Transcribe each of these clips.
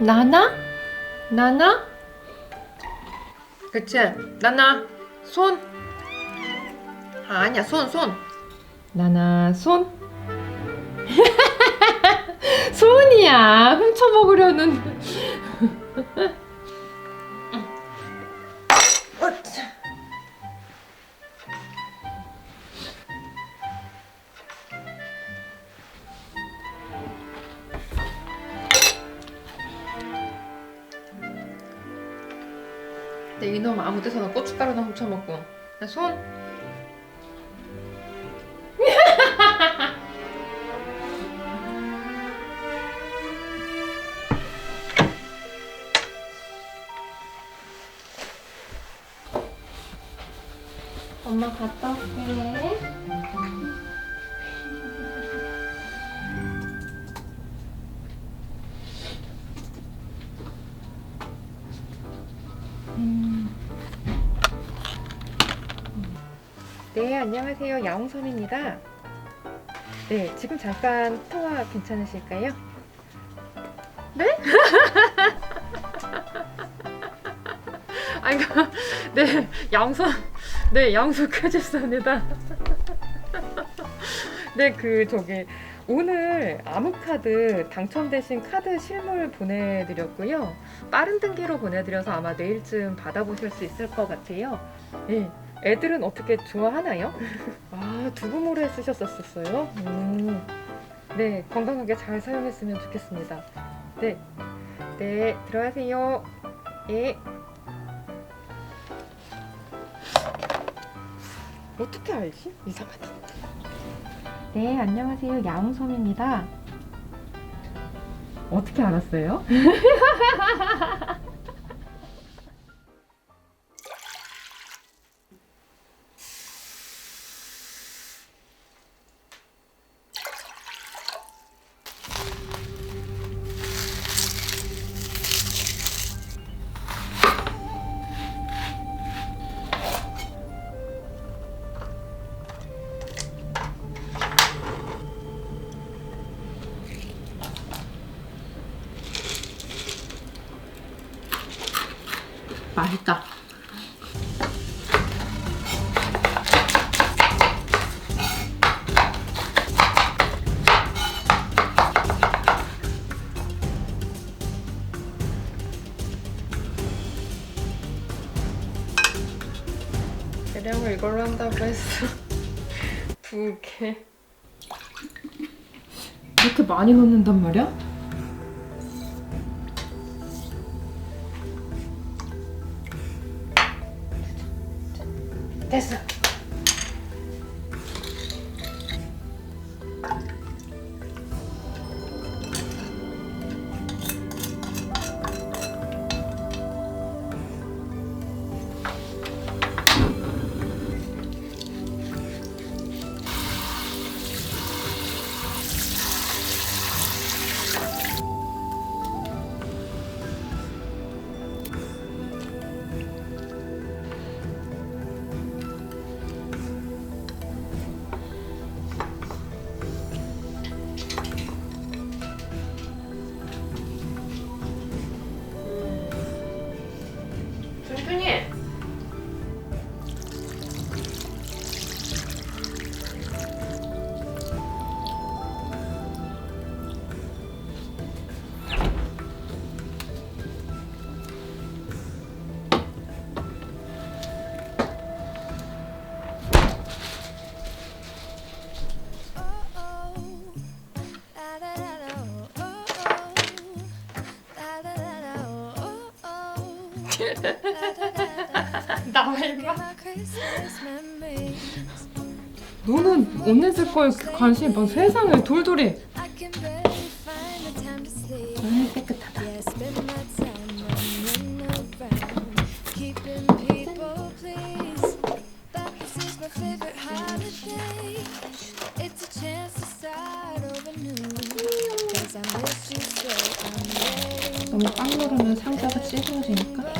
나나? 나나? 그치? 나나 손? 아, 아니야 손 손. 나나 손? 손이야 훔쳐 먹으려는. 고춧가루나 훔쳐 먹고. 나 손. 엄마 갔다 네, 안녕하세요. 야옹선입니다. 네, 지금 잠깐 통화 괜찮으실까요? 네? 아이고, 네, 양손, 네, 양손 켜졌습니다. 네, 그, 저기, 오늘 아무카드 당첨되신 카드 실물 보내드렸고요. 빠른 등기로 보내드려서 아마 내일쯤 받아보실 수 있을 것 같아요. 네, 애들은 어떻게 좋아하나요? 아, 두부모래 쓰셨었어요? 음, 네, 건강하게 잘 사용했으면 좋겠습니다. 네, 네, 들어가세요. 예. 어떻게 알지? 이상하다. 네, 안녕하세요. 야옹솜입니다. 어떻게 알았어요? 맛있다. 대량을 이걸로 한다고 했어. 두 개. 이렇게 많이 넣는단 말이야? 됐어. 너는 언니 쓸 거에 관심이 막 세상에 돌돌이. 아 깨끗하다. 너무 꽉 누르면 상자가 찢어지니까.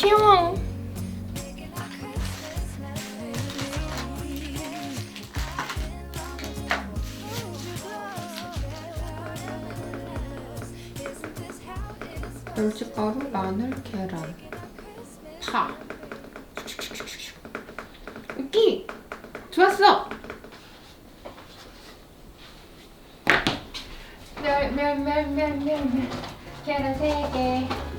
귀여워. 멸치가루, 마늘, 계란, 파. 여기 좋았어. 계란 세 개.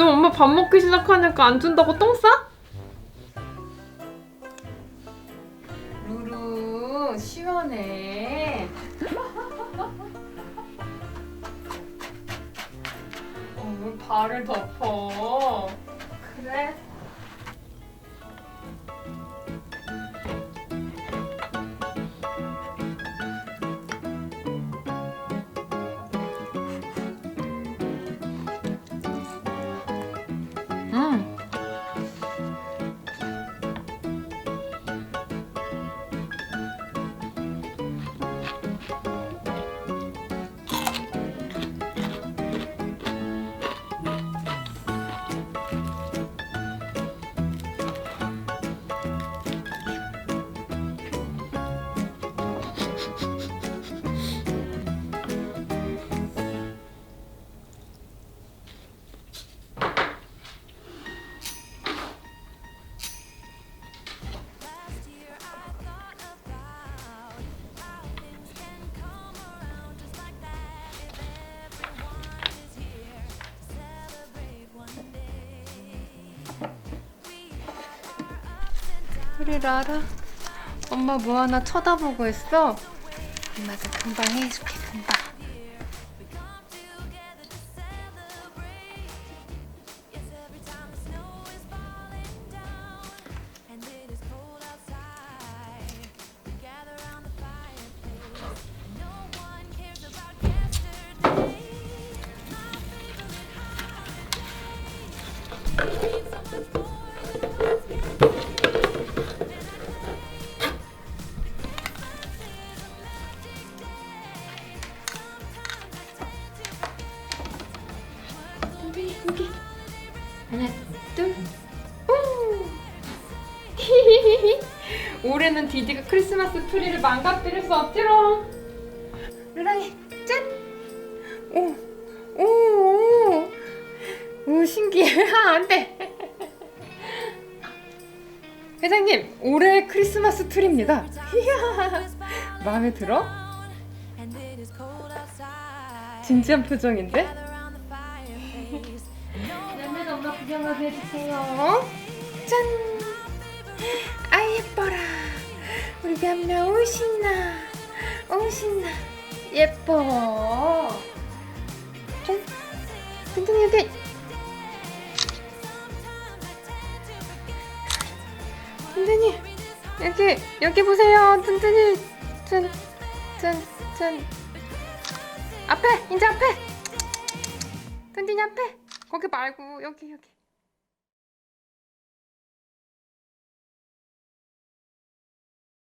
너 엄마 밥 먹기 시작하니까 안 준다고 똥 싸? 루루 시원해. 어, 왜 발을 덮어? 그래. 음. 우리 라라 엄마 뭐 하나 쳐다보고 있어? 엄마가 금방 해줄게 여기 하나 둘. 올해는 디디가 크리스마스 트리를 망가뜨릴 수 없지롱. 루라이 짠 오 오 오. 오, 신기해. 아, 안돼. 회장님 올해 크리스마스 트리입니다. 이야 마음에 들어? 진지한 표정인데? 구경하게 해주세요. 짠! 아 예뻐라. 우리 변명 오 신나. 오 신나. 예뻐. 짠. 여기. 튼튼이 여기 여기 보세요. 튼튼이 짠짠짠 앞에 이제 앞에. 튼튼이 앞에. 거기 말고 여기 여기.